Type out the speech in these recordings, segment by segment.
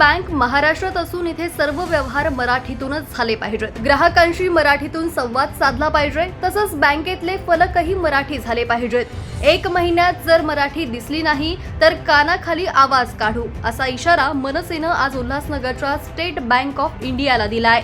Bank महाराष्ट्रात असून इथे सर्व व्यवहार मराठीतूनच झाले पाहिजेत. ग्राहकांशी मराठीतून संवाद साधला पाहिजे. तसंच बँकेतले फलकही मराठी झाले पाहिजेत. एक महिन्यात जर मराठी दिसली नाही तर कानाखाली आवाज काढू असा इशारा मनसेनं आज उल्हासनगरच्या स्टेट बँक ऑफ इंडियाला दिलाय.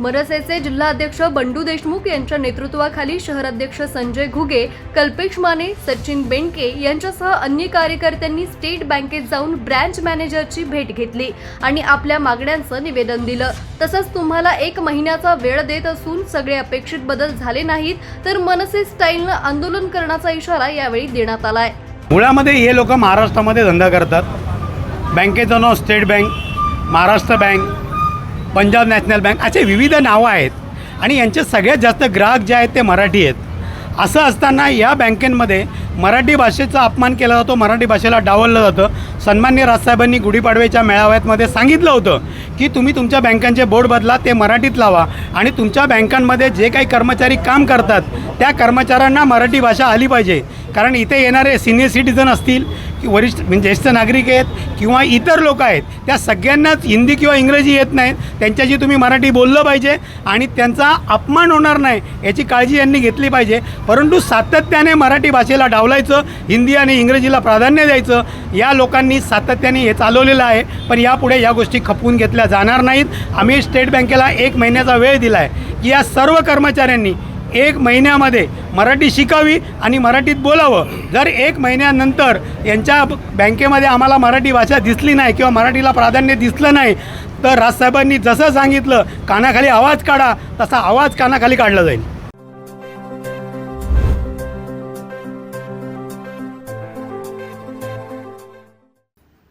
मनसेचे जिल्हाध्यक्ष बंडू देशमुख यांच्या नेतृत्वाखाली शहराध्यक्ष संजय घुगे कल्पेश माने सचिन बेंडके यांच्यासह अन्य कार्यकर्त्यांनी स्टेट बँकेत जाऊन ब्रँच मॅनेजरची भेट घेतली आणि आपल्या मागण्यांचं निवेदन दिलं. तसंच तुम्हाला एक महिन्याचा वेळ देत असून सगळे अपेक्षित बदल झाले नाहीत तर मनसे स्टाईलनं आंदोलन करण्याचा इशारा यावेळी देण्यात आलाय. मुळामध्ये हे लोक महाराष्ट्रामध्ये धंदा करतात. बँकेचं नाव State Bank Maharashtra Bank Punjab National Bank असे विविध नावं आहेत. आणि यांचे सगळ्यात जास्त ग्राहक जे आहेत ते मराठी आहेत. असं असताना या बँकेमध्ये मराठी भाषेचा अपमान केला जातो मराठी भाषेला डावललं जातं. सन्मान्य राजसाहेबांनी गुढीपाडव्याच्या मेळाव्यातमध्ये सांगितलं होतं की तुम्ही तुमच्या बँकांचे बोर्ड बदला ते मराठीत लावा. आणि तुमच्या बँकांमध्ये जे काही कर्मचारी काम करतात त्या कर्मचाऱ्यांना मराठी भाषा आली पाहिजे. कारण इथे येणारे सिनियर सिटीजन असतील की वरिष्ठ म्हणजे ज्येष्ठ नागरिक आहेत किंवा इतर लोक आहेत त्या सगळ्यांनाच हिंदी किंवा इंग्रजी येत नाहीत. त्यांच्याशी तुम्ही मराठी बोललं पाहिजे आणि त्यांचा अपमान होणार नाही याची काळजी यांनी घेतली पाहिजे. परंतु सातत्याने मराठी भाषेला डावलायचं हिंदी आणि इंग्रजीला प्राधान्य द्यायचं या लोकांनी सातत्याने हे चालवलेलं आहे. पण यापुढे या गोष्टी खपवून घेतल्या जाणार नाहीत. आम्ही स्टेट बँकेला एक महिन्याचा वेळ दिला आहे की या सर्व कर्मचाऱ्यांनी एक महिन्यामध्ये मराठी शिकावी आणि मराठीत बोलावं. जर एक महिन्यानंतर यांच्या बँकेमध्ये आम्हाला मराठी भाषा दिसली नाही किंवा मराठीला प्राधान्य दिसलं नाही तर राजसाहेबांनी जसं सांगितलं कानाखाली आवाज काढा तसा आवाज कानाखाली काढला जाईल.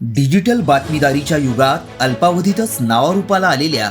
डिजिटल बातमीदारीच्या युगात अल्पावधीतच नावारूपाला आलेल्या